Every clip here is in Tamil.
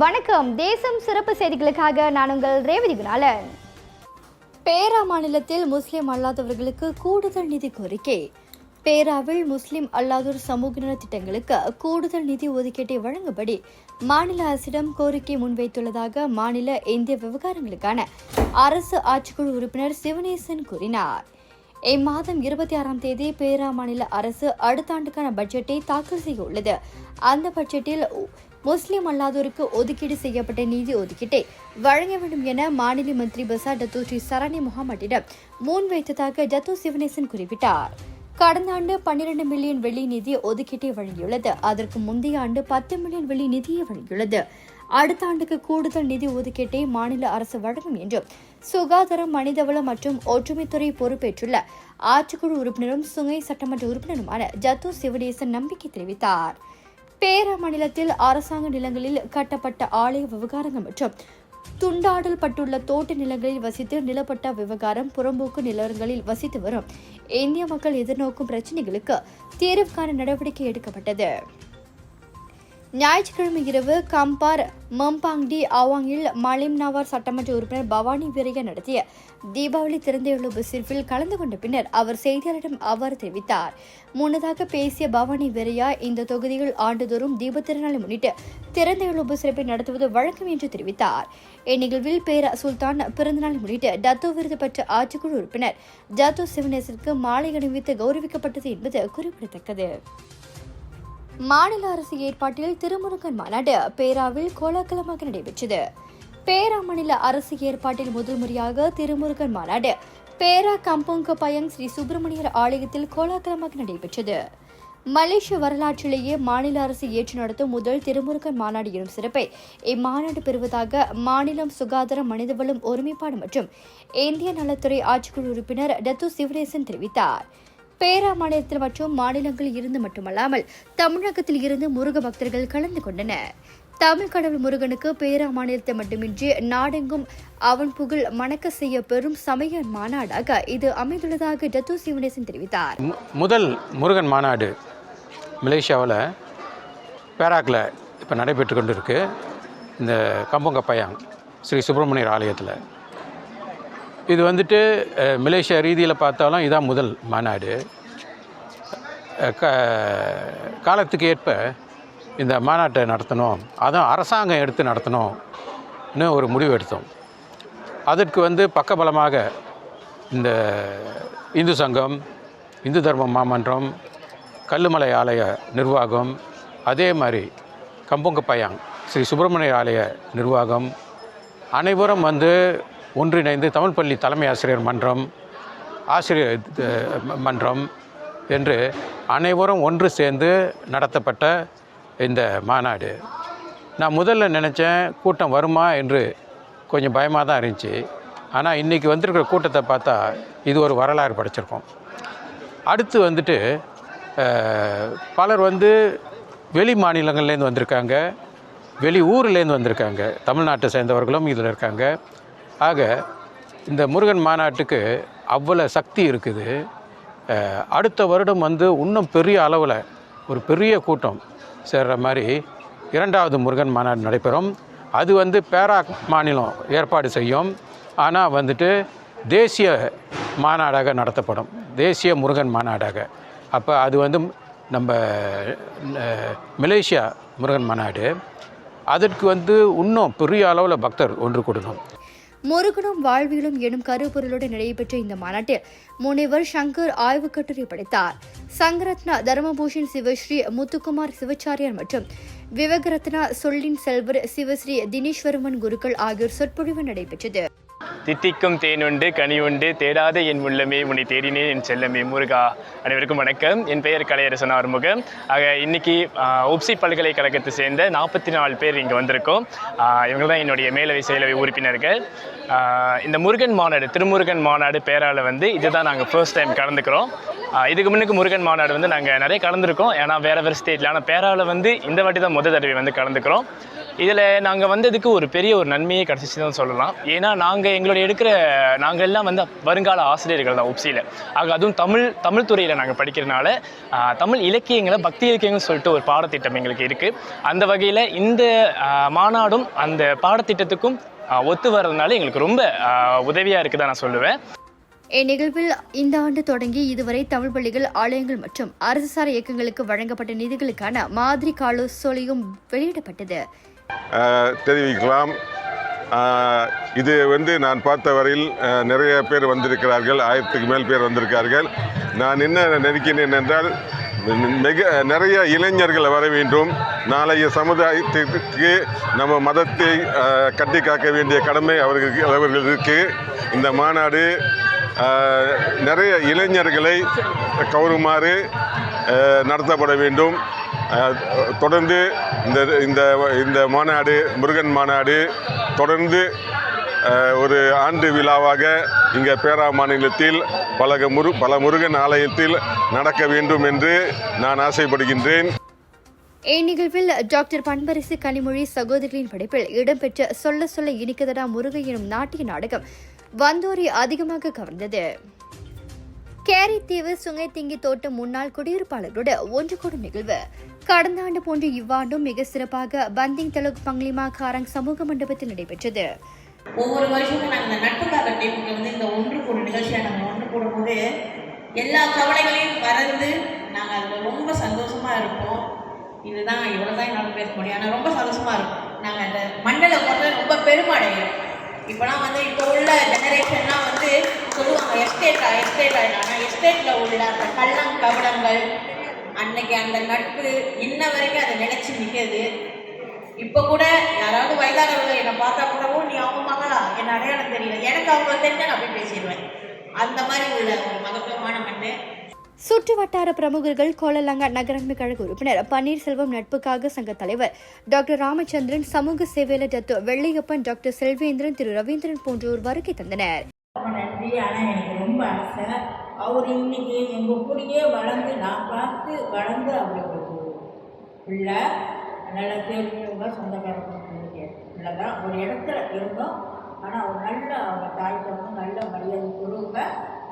வணக்கம். தேசம் சிறப்பு செய்திகளுக்காக நான் உங்கள் ரேவதி குணாலன். பேரா மாநிலத்தில் முஸ்லிம் அல்லாதவர்களுக்கு கூடுதல் நிதி கோரிக்கை. பேராவில் முஸ்லிம் அல்லாதோர் சமூக நல திட்டங்களுக்கு கூடுதல் நிதி ஒதுக்கீட்டை வழங்கும்படி மாநில அரசிடம் கோரிக்கை முன்வைத்துள்ளதாக மாநில இந்திய விவகாரங்களுக்கான அரசு ஆட்சிக்குழு உறுப்பினர் சிவனேசன் கூறினார். இம்மாதம் இருபத்தி ஆறாம் தேதி பேரா மாநில அரசு அடுத்த ஆண்டுக்கான பட்ஜெட்டை தாக்கல் செய்ய உள்ளது. அந்த பட்ஜெட்டில் முஸ்லிம் அல்லாதோருக்கு ஒதுக்கீடு செய்யப்பட்ட நிதி ஒதுக்கீட்டை வழங்க வேண்டும் என மாநில மந்திரி பசா டத்து ஸ்ரீ சரணி முகமதிடம் முன்வைத்ததாக டத்து சிவனேசன் குறிப்பிட்டார். கடந்த ஆண்டு பன்னிரண்டு மில்லியன் வெள்ளி நிதி ஒதுக்கீட்டை வழங்கியுள்ளது. அதற்கு முந்தைய ஆண்டு பத்து மில்லியன் வெள்ளி நிதியை வழங்கியுள்ளது. அடுத்த ஆண்டுக்கு கூடுதல் நிதி ஒதுக்கீட்டை மாநில அரசு வழங்கும் என்றும் சுகாதாரம் மனிதவளம் மற்றும் ஒற்றுமைத்துறை பொறுப்பேற்றுள்ள ஆட்சிக்குழு உறுப்பினரும் சுங்கை சட்டமன்ற உறுப்பினருமான ஜத்து சிவடேசன் நம்பிக்கை தெரிவித்தார். பேர மாநிலத்தில் அரசாங்க நிலங்களில் கட்டப்பட்ட ஆலய விவகாரங்கள் மற்றும் துண்டாடல் பட்டுள்ள தோட்ட நிலங்களில் வசித்து நிலப்பட்ட விவகாரம் புறம்போக்கு நிலங்களில் வசித்து வரும் இந்திய மக்கள் எதிர்நோக்கும் பிரச்சினைகளுக்கு தீர்வு காண நடவடிக்கை எடுக்கப்பட்டது. ஞாயிற்றுக்கிழமை இரவு கம்பார் மம்பாங்டி அவாங்கில் மலிம் நவார் சட்டமன்ற உறுப்பினர் பவானி வீரையா நடத்திய தீபாவளி திறந்தையுள்ள எழுப்பு கலந்து கொண்ட பின்னர் அவர் செய்தியாளரிடம் அவ்வாறு தெரிவித்தார். முன்னதாக பேசிய பவானி வீரையா இந்த தொகுதியில் ஆண்டுதோறும் தீப திருநாளை முன்னிட்டு திறந்தையுள்ள உபசிறப்பை நடத்துவது வழக்கம் என்று தெரிவித்தார். இந்நிகழ்வில் பேரா சுல்தான் பிறந்தநாளை முன்னிட்டு டத்தோ விருது பெற்ற ஆட்சிக்குழு உறுப்பினர் ஜாத்தோ சிவனேசிற்கு மாலை அணிவித்து கௌரவிக்கப்பட்டது என்பது குறிப்பிடத்தக்கது. மாநில அரசு ஏற்பாட்டில் திருமுருகன் மாநாடு பேராவில் கோலாகலமாக நடைபெற்றது. பேரா மாநில அரசு ஏற்பாட்டில் முதல் முறையாக திருமுருகன் மாநாடு பேரா கம்பங்க பயங் ஸ்ரீ சுப்பிரமணியர் ஆலயத்தில் கோலாகலமாக நடைபெற்றது. மலேசிய வரலாற்றிலேயே மாநில அரசு ஏற்று நடத்தும் முதல் திருமுருகன் மாநாடு எனும் சிறப்பை இம்மாநாடு பெறுவதாக மாநிலம் சுகாதாரம் மனிதவளம் ஒருமைப்பாடு மற்றும் இந்திய நலத்துறை ஆட்சிக்குழு உறுப்பினர் டத்து சிவரேசன் தெரிவித்தார். பேரா மாநிலத்தில் மற்றும் மாநிலங்களில் இருந்து மட்டுமல்லாமல் தமிழகத்தில் இருந்து முருக பக்தர்கள் கலந்து கொண்டனர். தமிழ் கடவுள் முருகனுக்கு பேரா மாநிலத்தை மட்டுமின்றி நாடெங்கும் அவன் புகழ் மணக்க செய்ய பெரும் சமய மாநாடாக இது அமைந்துள்ளதாக டத்து சிவனேசன் தெரிவித்தார். முதல் முருகன் மாநாடு மலேசியாவில் பேராக்கில் இப்போ நடைபெற்று கொண்டு இருக்கு இந்த கம்பங்கப்பையாங் ஸ்ரீ சுப்பிரமணியர் ஆலயத்தில். இது வந்துட்டு மலேசியா ரீதியில் பார்த்தாலும் இதான் முதல் மாநாடு. க காலத்துக்கு ஏற்ப இந்த மாநாட்டை நடத்தணும். அதுவும் அரசாங்கம் எடுத்து நடத்தணும்னு ஒரு முடிவு எடுத்தோம். அதற்கு வந்து பக்கபலமாக இந்த இந்து சங்கம் இந்து தர்ம மாமன்றம் கல்லுமலை ஆலய நிர்வாகம் அதே மாதிரி கம்பொங்கப்பயாங் ஸ்ரீ சுப்பிரமணிய ஆலய நிர்வாகம் அனைவரும் வந்து ஒன்றிணைந்து தமிழ் பள்ளி தலைமை ஆசிரியர் மன்றம் ஆசிரியர் மன்றம் என்று அனைவரும் ஒன்று சேர்ந்து நடத்தப்பட்ட இந்த மாநாடு. நான் முதல்ல நினச்சேன் கூட்டம் வருமா என்று கொஞ்சம் பயமாக தான் இருந்துச்சு. ஆனால் இன்றைக்கி வந்திருக்கிற கூட்டத்தை பார்த்தா இது ஒரு வரலாறு படைச்சிருக்கோம். அடுத்து வந்துட்டு பலர் வந்து வெளி மாநிலங்கள்லேருந்து வந்திருக்காங்க வெளி ஊர்லேருந்து வந்திருக்காங்க. தமிழ்நாட்டை சேர்ந்தவர்களும் இதில் இருக்காங்க. ஆக இந்த முருகன் மாநாட்டுக்கு அவ்வளோ சக்தி இருக்குது. அடுத்த வருடம் வந்து இன்னும் பெரிய அளவில் ஒரு பெரிய கூட்டம் சேர்கிற மாதிரி இரண்டாவது முருகன் மாநாடு நடைபெறும். அது வந்து பேராக் மாநிலம் ஏற்பாடு செய்யும். ஆனால் வந்துட்டு தேசிய மாநாடாக நடத்தப்படும். தேசிய முருகன் மாநாடாக. அப்போ அது வந்து நம்ம மலேசியா முருகன் மாநாடு. அதற்கு வந்து இன்னும் பெரிய அளவில் பக்தர் ஒன்று கூடணும். முருகனும் வாழ்வியலும் எனும் கருப்பொருளுடன் நடைபெற்ற இந்த மாநாட்டில் முனைவர் சங்கர் ஆய்வு கட்டுரை படைத்தார். சங்கரத்னா தர்மபூஷன் சிவஸ்ரீ முத்துக்குமார் சிவச்சாரியார் மற்றும் விவகரத்னா சொல்லின் செல்வர் சிவஸ்ரீ தினேஸ்வரமன் குருக்கள் ஆகியோர் சொற்பொழிவு நடைபெற்றது. தித்திக்கும் தேனுண்டு கனியுண்டு தேடாத என் உள்ளமே உன்னை தேடினேன் என் செல்லமே. முருகா அனைவருக்கும் வணக்கம். என் பெயர் கலையரசன் ஆறுமுகம். ஆக இன்னைக்கு உப்சி பல்கலைக்கழகத்தை சேர்ந்த நாற்பத்தி நாலு பேர் இங்கே வந்திருக்கோம். இவங்க தான் என்னுடைய மேலவை செயலவை உறுப்பினர்கள். இந்த முருகன் மாநாடு திருமுருகன் மாநாடு பேரால வந்து இதுதான் நாங்கள் ஃபர்ஸ்ட் டைம் கலந்துக்கிறோம். இதுக்கு முன்னுக்கு முருகன் மாநாடு வந்து நாங்கள் நிறைய கலந்துருக்கோம். ஏன்னா வேறு வேறு ஸ்டேட்டில் ஆனால் பேராவில் வந்து இந்த வாட்டி தான் முதல் தடவை வந்து கலந்துக்கிறோம். இதில் நாங்கள் வந்ததுக்கு ஒரு பெரிய ஒரு நன்மையே கிடச்சிச்சு தான் சொல்லலாம். ஏன்னா நாங்கள் எங்களுடைய எடுக்கிற நாங்கள் எல்லாம் வந்து வருங்கால ஆசிரியர்கள் தான் உப்சியில். ஆக அதுவும் தமிழ் தமிழ் துறையில் நாங்கள் படிக்கிறனால தமிழ் இலக்கியங்களை பக்தி இலக்கியங்கள்னு சொல்லிட்டு ஒரு பாடத்திட்டம் எங்களுக்கு இருக்குது அந்த வகையில் இந்த மாநாடும் அந்த பாடத்திட்டத்துக்கும் ஒத்து வர்றதுனால எங்களுக்கு ரொம்ப உதவியாக இருக்குதான் நான் சொல்லுவேன். இந்நிகழ்வில் இந்த ஆண்டு தொடங்கி இதுவரை தமிழ் பள்ளிகள் ஆலயங்கள் மற்றும் அரசுசார் இயக்கங்களுக்கு வழங்கப்பட்ட நிதிகளுக்கான மாதிரி காலோசோலியும் வெளியிடப்பட்டது. தெரிவிக்கலாம். இது வந்து நான் பார்த்த வரையில் நிறைய பேர் வந்திருக்கிறார்கள். ஆயிரத்துக்கு மேல் பேர் வந்திருக்கார்கள். நான் என்ன நினைக்கிறேன் என்றால் மிக நிறைய இளைஞர்கள் வர வேண்டும். நாளைய சமுதாயத்திற்கு நம்ம மதத்தை கட்டி காக்க வேண்டிய கடமை அவர்களுக்கு அவர்களுக்கு இந்த மாநாடு நிறைய இளைஞர்களை கவருமாறு நடத்தப்பட வேண்டும். தொடர்ந்து இந்த இந்த இந்த மாநாடு முருகன் மாநாடு தொடர்ந்து ஒரு ஆண்டு விழாவாக இங்கே பேரா மாநிலத்தில் பல முரு பல முருகன் ஆலயத்தில் நடக்க வேண்டும் என்று நான் ஆசைப்படுகின்றேன். இந்நிகழ்வில் டாக்டர் பண்பரசு கனிமொழி சகோதரிகளின் படைப்பில் இடம்பெற்ற சொல்ல சொல்ல இனிக்கதடா முருகை எனும் நாட்டிய நாடகம். வந்தோரை அதிகமாக கவர்ந்தது. கேரித்தீவு சுங்கைத்திங்கி தோட்டம் முன்னாள் குடியிருப்பாளர்களோடு ஒன்று கூடும் நிகழ்வு. கடந்த ஆண்டு போன்று இவ்வாண்டும் மிக சிறப்பாக பந்திங் தலுக் பங்களிமா காரங் சமூக மண்டபத்தில் நடைபெற்றது. ஒவ்வொரு வருஷமும் நாங்கள் இந்த நட்புக்காக டீமுக்கு வந்து இந்த ஒன்று கூடும் நிகழ்ச்சியாக நாங்கள் ஒன்று கூடும்போது எல்லா கவலைகளையும் மறந்து நாங்கள் அதில் ரொம்ப சந்தோஷமாக இருப்போம். இதுதான் இவ்வளோ தான் என்னால் பேச முடியும் ஆனால் ரொம்ப சந்தோஷமாக இருக்கும். நாங்கள் அந்த மண்டலை பொறுத்த ரொம்ப பெருமடைகிறோம் இப்போலாம் வந்து இப்போ உள்ள ஜெனரேஷன்லாம் வந்து சொல்லுவாங்க எஸ்டேட்டா எஸ்டேட்டா ஆனால் எஸ்டேட்டில் உள்ள அந்த கள்ளம் கவலங்கள் அன்னைக்கு அந்த நட்பு இன்ன வரைக்கும் அதை நிலைச்சு நிற்கிறது. இப்போ கூட யாராவது வயதானவங்க என்னை பார்த்தா கூடவும் நீ அவங்க மகளா? என்ன அடையாளம் தெரியல. எனக்கு அவங்க தெரிஞ்சா நான் போய் பேசிடுவேன். அந்த மாதிரி உள்ள ஒரு மகத்துவமான மண்ணு. சுற்று வட்டார பிரமுகர்கள் கோலலங்கா நகராண்மை கழக உறுப்பினர் பன்னீர்செல்வம் நட்புக்காக சங்க தலைவர் டாக்டர் ராமச்சந்திரன் சமூக சேவையாளர் டாக்டர் வெள்ளையப்பன் டாக்டர் செல்வேந்திரன் திரு ரவீந்திரன் போன்றோர் வருகை தந்தனர். ரொம்ப நன்றி. ஆனால் எனக்கு ரொம்ப ஆசை. அவர் இன்னைக்கு எங்கள் கூடயே வளர்ந்து நான் பார்த்து வளர்ந்து அவருக்கு ஒரு பிள்ளை நல்லா தெரிஞ்சவங்க சொந்தக்காரங்க பிள்ளை தான் ஒரு இடத்துல இருந்தோம். ஆனால் அவர் நல்ல அவங்க தாய் தந்தை நல்ல மரியாதை கொடுங்க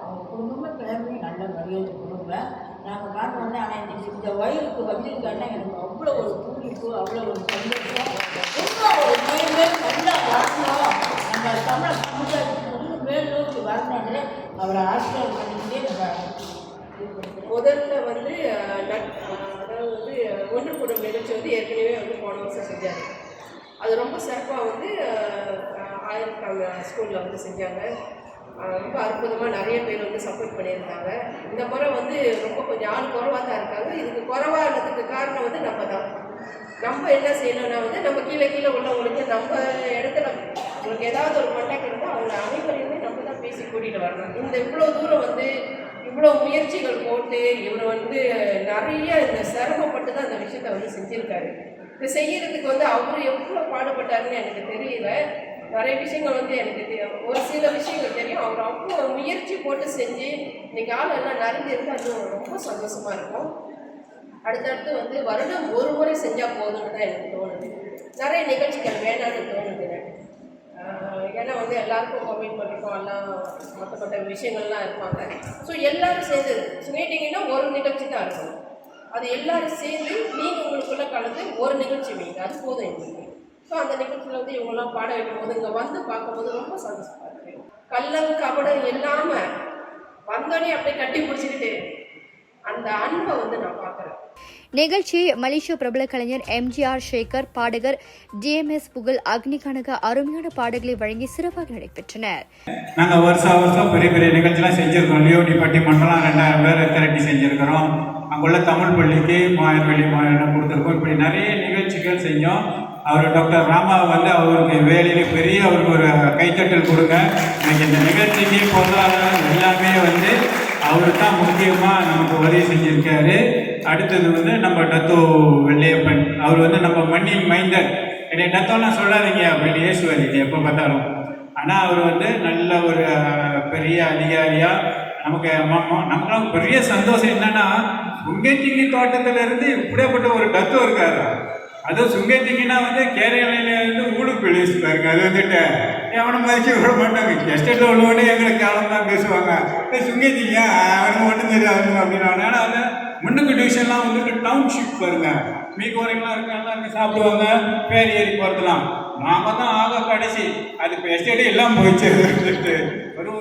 அவங்க குடும்பமே கிளம்பி நல்ல மரியாதை கொடுங்க நாங்கள் ஆனால் இன்றைக்கி இந்த வயலுக்கு வந்திருக்காங்கன்னா எனக்கு அவ்வளோ ஒரு பூரிப்பு அவ்வளோ ஒரு சந்தோஷம். இன்னும் ஒரு மேலும் நல்லா வரணும் நம்ம தமிழ் சமுதாயத்துக்கு மேல் நோக்கி வரணும்னு அவரை ஆசிரியர் பண்ணிக்கிட்டே நம்ம முதல்ல வந்து அதாவது வந்து ஒன்று கூடும் நிகழ்ச்சி வந்து ஏற்கனவே வந்து போன வருஷம் செஞ்சாங்க அது ரொம்ப சிறப்பாக வந்து ஆயிரக்காங்க ஸ்கூலில் வந்து செஞ்சாங்க. ரொம்ப அற்புதமாக நிறைய பேர் வந்து சப்போர்ட் பண்ணியிருந்தாங்க இந்த முறை வந்து ரொம்ப கொஞ்சம் ஆள் குறவாக தான் இருக்காங்க. இதுக்கு குறவாகிறதுக்கு காரணம் வந்து நம்ம தான். நம்ம என்ன செய்யணும்னா வந்து நம்ம கீழே கீழே உள்ளவங்களுக்கு நம்ம இடத்துல உங்களுக்கு ஏதாவது ஒரு கான்டாக்ட் இருந்தால் அவங்க அனைவரையுமே நம்ம தான் பேசி கூட்டிகிட்டு வரணும். இந்த இவ்வளோ தூரம் வந்து இவ்வளோ முயற்சிகள் போட்டு இவர் வந்து நிறைய இந்த சிரமப்பட்டு தான் இந்த விஷயத்தை வந்து செஞ்சுருக்காரு. இது செய்யறதுக்கு வந்து அவர் எவ்வளோ பாடுபட்டாருன்னு எனக்கு தெரியல. நிறைய விஷயங்கள் வந்து எனக்கு தெரியும். ஒரு சில விஷயங்கள் தெரியும். அவர் அவ்வளோ முயற்சி போட்டு செஞ்சு இன்னைக்கு ஆள் எல்லாம் நிறைஞ்சு இருந்தால் இன்னும் ரொம்ப சந்தோஷமாக இருக்கும். அடுத்தடுத்து வந்து வருடம் ஒரு முறை செஞ்சால் போதும்னு தான் எனக்கு தோணுது. நிறைய நிகழ்ச்சிகள் வேணாம்னு தோணுது ஏன்னா வந்து எல்லாருக்கும் கம்மிட் பண்ணிருக்கோம் எல்லாம் மற்றப்பட்ட விஷயங்கள்லாம் இருப்பாங்க. ஸோ எல்லாரும் சேர்ந்து மீட்டிங்னா ஒரு நிகழ்ச்சி தான் இருக்கும். அது எல்லாரும் சேர்ந்து நீங்கள் உங்களுக்குள்ளே கலந்து ஒரு நிகழ்ச்சி வைங்க. அது போதும் எங்களுக்கு. ஸோ அந்த நிகழ்ச்சியில் வந்து இவங்கெல்லாம் பாட வைக்கும் போது இங்கே வந்து பார்க்கும்போது ரொம்ப சந்தோஷமாக இருக்கு. கள்ளம் கபடம் இல்லாமல் வந்தோடனே அப்படியே கட்டி பிடிச்சிக்கிட்டு அந்த அன்பை வந்து நான் பார்க்குறேன். நிகழ்ச்சியை மலேசிய பிரபல கலைஞர் எம்ஜிஆர் சேகர் பாடகர் டிஎம்எஸ் புகழ் அக்னிகனக அருமையான பாடல்களை வழங்கி சிறப்பாக நடைபெற்றனர். நாங்கள் வருஷம் வருஷம் பெரிய பெரிய நிகழ்ச்சிலாம் செஞ்சுருக்கோம். லியோடி பட்டி மண்டலம் ரெண்டாயிரம் பேர் திரட்டி செஞ்சுருக்கிறோம். அங்குள்ள தமிழ் பள்ளிக்கு மூவாயிரம் வெள்ளி மூவாயிரம் கொடுத்துருக்கோம். இப்படி நிறைய நிகழ்ச்சிகள் செஞ்சோம். அவர் டாக்டர் ராமா வந்து அவருக்கு வேலையில பெரிய அவருக்கு ஒரு கைத்தட்டல் கொடுங்க. எனக்கு இந்த நிகழ்ச்சிக்கு பொருளாதாரம் எல்லாமே வந்து அவர் தான் முக்கியமாக நமக்கு உதவி செஞ்சுருக்காரு. அடுத்தது வந்து நம்ம டத்தோ வெள்ளையப்பன். அவர் வந்து நம்ம மண்ணின் மைந்தன். என்னை டத்தோலாம் சொல்லாதீங்க அப்படின்னு ஏசுவார் எப்போ பார்த்தாலும். ஆனால் அவர் வந்து நல்ல ஒரு பெரிய அதிகாரியாக நமக்கு ம- நமக்கெல்லாம் பெரிய சந்தோஷம் என்னன்னா உங்கச்சிங்கி தோட்டத்திலிருந்து இப்படியேப்பட்ட இப்படியாப்பட்ட ஒரு டத்தோ இருக்காரு? அதுவும் சுங்கத்திங்கன்னா வந்து கேரளையில வந்து ஊடுக்கு பேசுவாருங்க அது வந்துட்டு அவனை மதிச்சு விட மாட்டாங்க. எஸ்டேட்டில் உள்ளவனே எங்களுக்கு காலம் தான் பேசுவாங்க சுங்கத்திங்க அவனுக்கு ஒன்றும் தெரியாது அப்படின்னு ஆனால் வந்து முன்னுக்கு டிவிஷன்லாம் வந்துட்டு டவுன்ஷிப் பாருங்க. மீ வரைக்கும்லாம் இருக்காங்க அங்கே சாப்பிடுவாங்க. பேர் ஏறி போகிறதுலாம் நாம தான் ஆக கடைசி. அது இப்போ எஸ்டேட்டே எல்லாம் போயிடுச்சு. ஒரு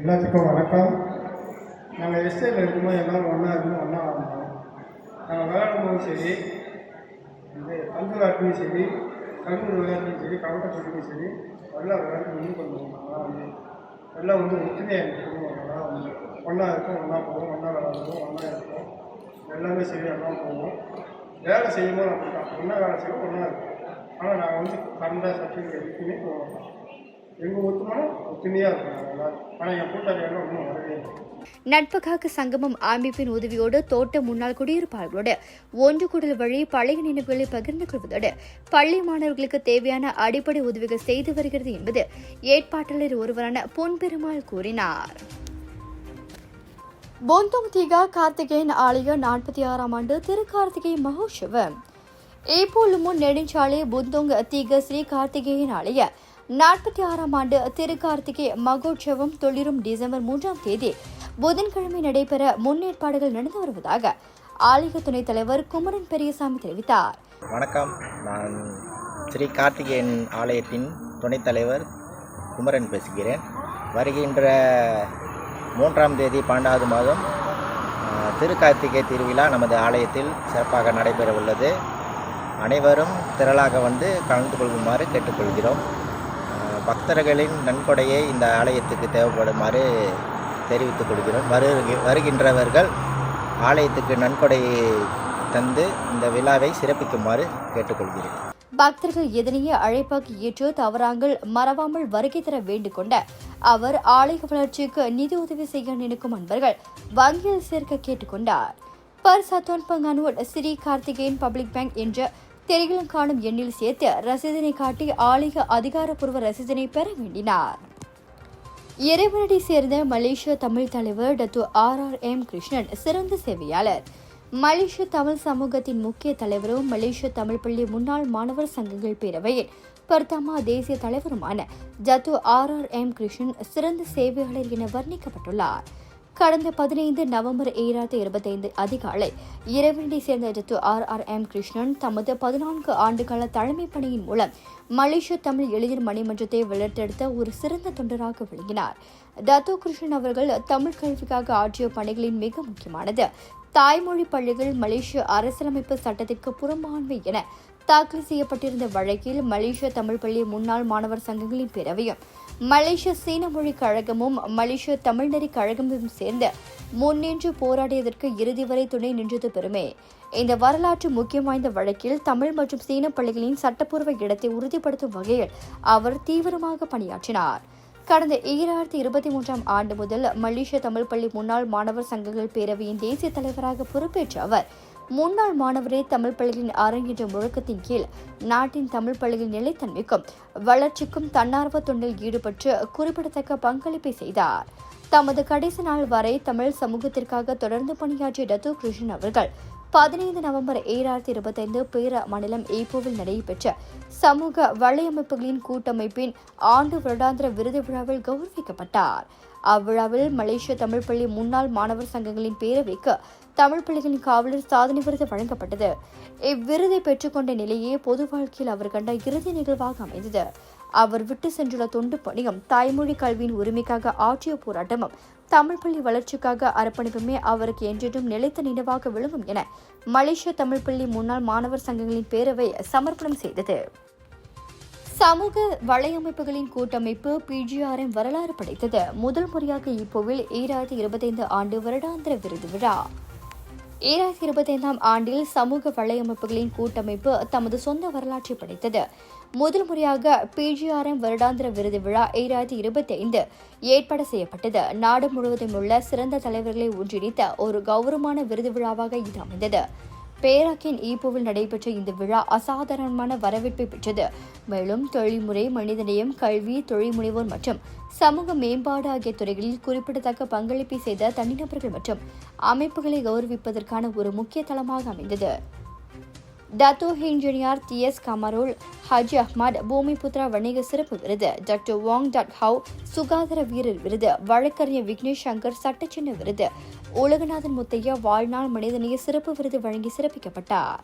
எல்லாத்துக்கும் வணக்கம். நாங்கள் எஸ்டேட்டில் இருக்கும்போது எல்லோரும் ஒன்றா இருக்கணும் ஒன்றா இருந்தோம் நாங்கள் விளையாடும் போதும் சரி இது பந்து விளையாட்டுலையும் சரி கரும்பு விளையாட்டுலையும் சரி கவட்ட சொல்லியும் சரி எல்லா விளையாட்டும் இன்னும் பண்ணுவோம் வந்து எல்லாம் வந்து ஒற்றுமையாக இருக்கணும் நாங்களாம் வந்து ஒன்றா இருக்கும் ஒன்றா போவோம் ஒன்றா விளையாடுவோம் ஒன்றா இருக்கும் எல்லாமே சரி எல்லாம் போவோம் வேலை செய்யும்போது அப்படி தான் ஒன்றா வேலை செய்வோம் ஒன்றா இருக்கும் ஆனால் நாங்கள் வந்து சண்டை சர்டிஃபிகேட் எதுக்குமே போவோம் எங்கள் ஒத்துமைனா ஒத்துமையாக இருக்கும் நல்லா எல்லாரும் ஆனால் என் கூட்டாளிகள் ஒன்றும் வரவே இல்லை. நட்புக்காக சங்கமம் அமைப்பின் உதவியோடு தோட்ட முன்னாள் குடியிருப்பாளர்களோடு ஒன்று கூடல் வழி பழைய நினைவுகளை பகிர்ந்து கொள்வதோடு பள்ளி மாணவர்களுக்கு தேவையான அடிப்படை உதவிகள் செய்து வருகிறது என்பது ஏற்பாட்டாளர் ஒருவரான பொன்பெருமாள் கூறினார். பொந்தோங் தீகா கார்த்திகேயன் ஆலய நாற்பத்தி ஆறாம் ஆண்டு திருக்கார்த்திகை மகோற்சவம். ஏப்போலுமுன் நெடுஞ்சாலை புந்தோங் தீக ஸ்ரீ கார்த்திகேயன் ஆலய நாற்பத்தி ஆறாம் ஆண்டு திருக்கார்த்திகை மகோற்சவம் தொழிலும் டிசம்பர் மூன்றாம் தேதி. புதன்கிழமை நடைபெற முன்னேற்பாடுகள் நடந்து வருவதாக ஆலய துணைத் தலைவர் குமரன் பெரியசாமி தெரிவித்தார். வணக்கம். நான் ஸ்ரீ கார்த்திகேயன் ஆலயத்தின் துணைத் தலைவர் குமரன் பேசுகிறேன். வருகின்ற மூன்றாம் தேதி பன்னெண்டாவது மாதம் திரு திருக்கார்த்திகை திருவிழா நமது ஆலயத்தில் சிறப்பாக நடைபெற உள்ளது அனைவரும் திரளாக வந்து கலந்து கொள்ளுமாறு கேட்டுக்கொள்கிறோம். பக்தர்களின் நன்கொடையை இந்த ஆலயத்துக்கு தேவைப்படுமாறு தெரிவித்துக் கொள்கிறோம். வருகி வருகின்றவர்கள் ஆலயத்துக்கு நன்கொடை தந்து இந்த விழாவை சிறப்பிக்குமாறு கேட்டுக்கொள்கிறேன். பக்தர்கள் எதனையே அழைப்பாக்கு ஏற்று தவறாங்கள் மறவாமல் வருகை தர வேண்டுகொண்ட அவர் ஆலய வளர்ச்சிக்கு நிதி உதவி செய்ய நினைக்கும் அன்பர்கள் வங்கியில் சேர்க்க கேட்டுக்கொண்டார். பர் சத்தோன் பங்கானுவட் ஸ்ரீ கார்த்திகேயன் பப்ளிக் பேங்க் என்ற திரையிலும் காணும் எண்ணில் சேர்த்து ரசீதனை காட்டி ஆலய அதிகாரப்பூர்வ ரசீதனை பெற வேண்டினார். இறைவனடி சேர்ந்த மலேசிய தமிழ் தலைவர் Datuk R R M Krishnan சிறந்த சேவையாளர். மலேசிய தமிழ் சமூகத்தின் முக்கிய தலைவரும் மலேசிய தமிழ் பள்ளி முன்னாள் மாணவர் சங்கங்கள் பேரவையின் பர்தமா தேசிய தலைவருமான ஜத்து ஆர் ஆர் எம் கிருஷ்ணன் சிறந்த சேவையாளர் என வர்ணிக்கப்பட்டுள்ளார். கடந்த பதினைந்து நவம்பர் ஈராயிரத்தி இருபத்தைந்து அதிகாலை இறைவனை சேர்ந்த ஜத்து ஆர் ஆர் எம் கிருஷ்ணன் தமது பதினான்கு ஆண்டுகால தலைமை பணியின் மூலம் மலேசிய தமிழ் இளைஞர் மணிமன்றத்தை வளர்த்தெடுத்த ஒரு சிறந்த தொண்டராக விளங்கினார். தத்து கிருஷ்ணன் அவர்கள் தமிழ் கல்விக்காக ஆற்றிய பணிகளின் மிக முக்கியமானது. தாய்மொழி பள்ளிகள் மலேசிய அரசியலமைப்பு சட்டத்திற்கு புறம்பான்மை என தாக்கல் செய்யப்பட்டிருந்த வழக்கில் மலேசிய தமிழ் பள்ளி முன்னாள் மாணவர் சங்கங்களின் பேரவையும் மலேசிய சீன மொழி கழகமும் மலேசிய தமிழ்நெறி கழகமும் சேர்ந்து முன்னின்று போராடியதற்கு இறுதி வரை துணை நின்றது பெருமை. இந்த வரலாற்று முக்கியம் வாய்ந்த வழக்கில் தமிழ் மற்றும் சீன பள்ளிகளின் சட்டப்பூர்வ இடத்தை உறுதிப்படுத்தும் வகையில் அவர் தீவிரமாக பணியாற்றினார். கடந்த ஈராயிரத்தி இருபத்தி மூன்றாம் ஆண்டு முதல் மலேசிய தமிழ் பள்ளி முன்னாள் மாணவர் சங்கங்கள் பேரவையின் தேசிய தலைவராக பொறுப்பேற்ற அவர் முன்னாள் மாணவரே தமிழ் பள்ளிகளின் அரங்கேற்ற முழக்கத்தின் கீழ் நாட்டின் தமிழ் பள்ளியின் நிலைத்தன்மைக்கும் வளர்ச்சிக்கும் தன்னார்வ தொண்டில் ஈடுபட்டு குறிப்பிடத்தக்க பங்களிப்பை செய்தார். தமது கடைசி நாள் வரை தமிழ் சமூகத்திற்காக தொடர்ந்து பணியாற்றிய டத்து கிருஷ்ணன் அவர்கள் பதினைந்து நவம்பர் ஈராயிரத்தி இருபத்தைந்து பேர மாநிலம் ஏப்போவில் நடைபெற்ற சமூக வலையமைப்புகளின் கூட்டமைப்பின் ஆண்டு வருடாந்திர விருது விழாவில் கௌரவிக்கப்பட்டார். அவ்விழாவில் மலேசிய தமிழ் பள்ளி முன்னாள் மாணவர் சங்கங்களின் பேரவைக்கு தமிழ் பள்ளிகளின் காவலர் சாதனை விருது வழங்கப்பட்டது. இவ்விருதை பெற்றுக்கொண்ட நிலையே பொது வாழ்க்கையில் அவர் கண்ட இறுதி நிகழ்வாக அமைந்தது. அவர் விட்டு சென்றுள்ள தொண்டு பணியும் தாய்மொழி கல்வியின் உரிமைக்காக ஆற்றிய போராட்டமும் தமிழ் பள்ளி வளர்ச்சிக்காக அர்ப்பணிப்புமே அவருக்கு என்றென்றும் நிலைத்த நினைவாக விளங்கும் என மலேசிய தமிழ் பள்ளி முன்னாள் மாணவர் சங்கங்களின் பேரவை சமர்ப்பணம் செய்தது. சமூக வலையமைப்புகளின் கூட்டமைப்பு பிஜிஆரின் வரலாறு படைத்தது. முதல் முறையாக இப்போவில் ஈராயிரத்தி இருபத்தைந்து ஆண்டு வருடாந்திர விருது விழா. ஈராயிரத்தி இருபத்தைந்தாம் ஆண்டில் சமூக வலையமைப்புகளின் கூட்டமைப்பு தமது சொந்த வரலாற்றை படைத்தது. முதல் முறையாக பிஜிஆர்எம் வருடாந்திர விருது விழா ஈராயிரத்தி இருபத்தி ஐந்து ஏற்பாடு செய்யப்பட்டது. நாடு முழுவதும் உள்ள சிறந்த தலைவர்களை ஒன்றிணைத்த ஒரு கௌரவமான விருது விழாவாக இது அமைந்தது. பேராக்கின் ஈப்போவில் நடைபெற்ற இந்த விழா அசாதாரணமான வரவேற்பை பெற்றது. மேலும் தொழில்முறை மனிதநேயம் கல்வி தொழில் முனைவோர் மற்றும் சமூக மேம்பாடு ஆகிய துறைகளில் குறிப்பிடத்தக்க பங்களிப்பை செய்த தனிநபர்கள் மற்றும் அமைப்புகளை கௌரவிப்பதற்கான ஒரு முக்கிய தளமாக அமைந்தது. Dato engineer T S Kamarul Haji Ahmad Bumiputera வணிக சிறப்பு விருது டாக்டர் வாங் டாட் ஹவ் சுகாதார வீரர் விருது வழக்கறிஞர் விக்னேஷ் சங்கர் சட்டச்சின்ன விருது உலகநாதன் முத்தையா வாழ்நாள் மனிதநேய சிறப்பு விருது வழங்கி சிறப்பிக்கப்பட்டார்.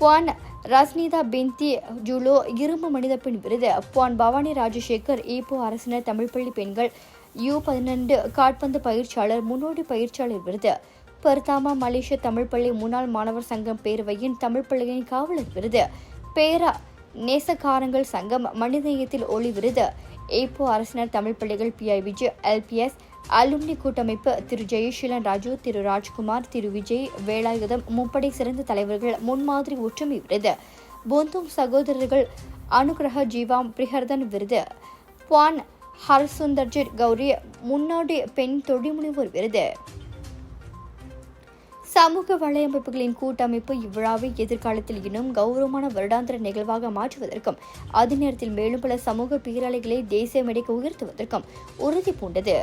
புவான் ரஸ்னிதா பிந்தி ஜூலோ இரும்பு மனித பெண் விருது. புவான் பவானி ராஜசேகர் ஈப்போ அரசினர் தமிழ் பள்ளி பெண்கள் யூ பதினெண்டு காட்பந்து பயிற்சியாளர் முன்னோடி பயிற்சியாளர் விருது. பர்தாமா மலேசிய தமிழ் பள்ளி முன்னாள் மாணவர் சங்கம் பேரவையின் தமிழ் பள்ளியின் காவலர் விருது. பேரா நேசக்காரங்கள் சங்கம் மனிதநேயத்தில் ஒளி விருது. ஏப்போ அரசினர் தமிழ் பள்ளிகள் விஜய் எல்பிஎஸ் அலுமினி கூட்டமைப்பு திரு ஜெயசீலன் ராஜு திரு ராஜ்குமார் திரு விஜய் வேலாயுதம் முப்படை சிறந்த தலைவர்கள் முன்மாதிரி ஒற்றுமை விருது. பொந்தும் சகோதரர்கள் அனுகிரக ஜீவாம் பிரிஹர்தன் விருது. பான் ஹர்சுந்தர்ஜித் கௌரி முன்னோடி பெண் தொழில்முனைவோர் விருது. சமூக வலையமைப்புகளின் கூட்டமைப்பு இவ்விழாவை எதிர்காலத்தில் இன்னும் கௌரவமான வருடாந்திர நிகழ்வாக மாற்றுவதற்கும் அதே நேரத்தில் மேலும் பல சமூக பேராளிகளை தேசிய மேடைக்கு உயர்த்துவதற்கும் உறுதி பூண்டது.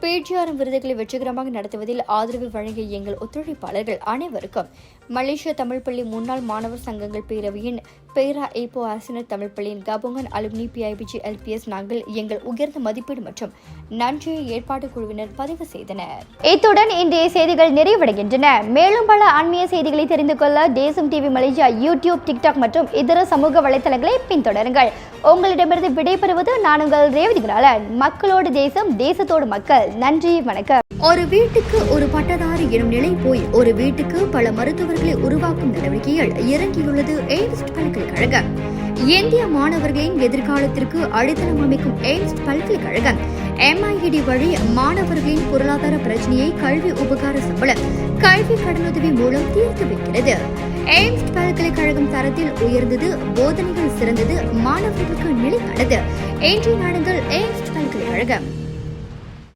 பேச்சியாரம் விருதுகளை வெற்றிகரமாக நடத்துவதில் ஆதரவு வழங்கிய எங்கள் ஒத்துழைப்பாளர்கள் அனைவருக்கும் மலேசிய தமிழ் பள்ளி முன்னாள் மாணவர் சங்கங்கள் பேரவையின் பேரா ஏப்போ அரசினர் தமிழ் பள்ளியின் கபுங்கன் அலுமினி பிஐபிஜி எல்பிஎஸ் நாங்கள் எங்கள் உயர்ந்த மதிப்பீடு மற்றும் நன்றியை ஏற்பாட்டு குழுவினர் பதிவு செய்தனர். இத்துடன் இன்றைய செய்திகள் நிறைவடைகின்றன. மேலும் பல ஆன்மீக செய்திகளை தெரிந்து கொள்ள தேசம் டிவி மலேசியா யூடியூப் டிக்டாக் மற்றும் இதர சமூக வலைத்தளங்களை பின்தொடருங்கள். உங்களிடமிருந்து விடைபெறுவது நான் உங்கள் ரேவதி குணாலன் மக்களோடு தேசம் தேசத்தோடு மக்கள். நன்றி வணக்கம். ஒரு வீட்டுக்கு ஒரு பட்டதாரி எனும் நிலை போய் ஒரு வீட்டுக்கு பல மாணவர்களை உருவாக்கும் நடவடிக்கையில் இறங்கியுள்ளது எய்ம்ஸ் பல்கலைக்கழகம் இந்திய மாணவர்களின் எதிர்காலத்திற்கு அடித்தளம் அமைக்கும் எய்ம்ஸ் பல்கலைக்கழகம் எம்ஐஇடி வழி மாணவர்களின் பொருளாதார பிரச்சனையை கல்வி உபகார சம்பளம் கல்வி கடனுதவி மூலம் தீர்த்து வைக்கிறது. எய்ம்ஸ் பல்கலைக்கழகம் தரத்தில் உயர்ந்தது போதனைகள் சிறந்தது மாணவர்களுக்கு நிலையானது. இன்றைய நாடுகள் எய்ம்ஸ் பல்கலைக்கழகம்.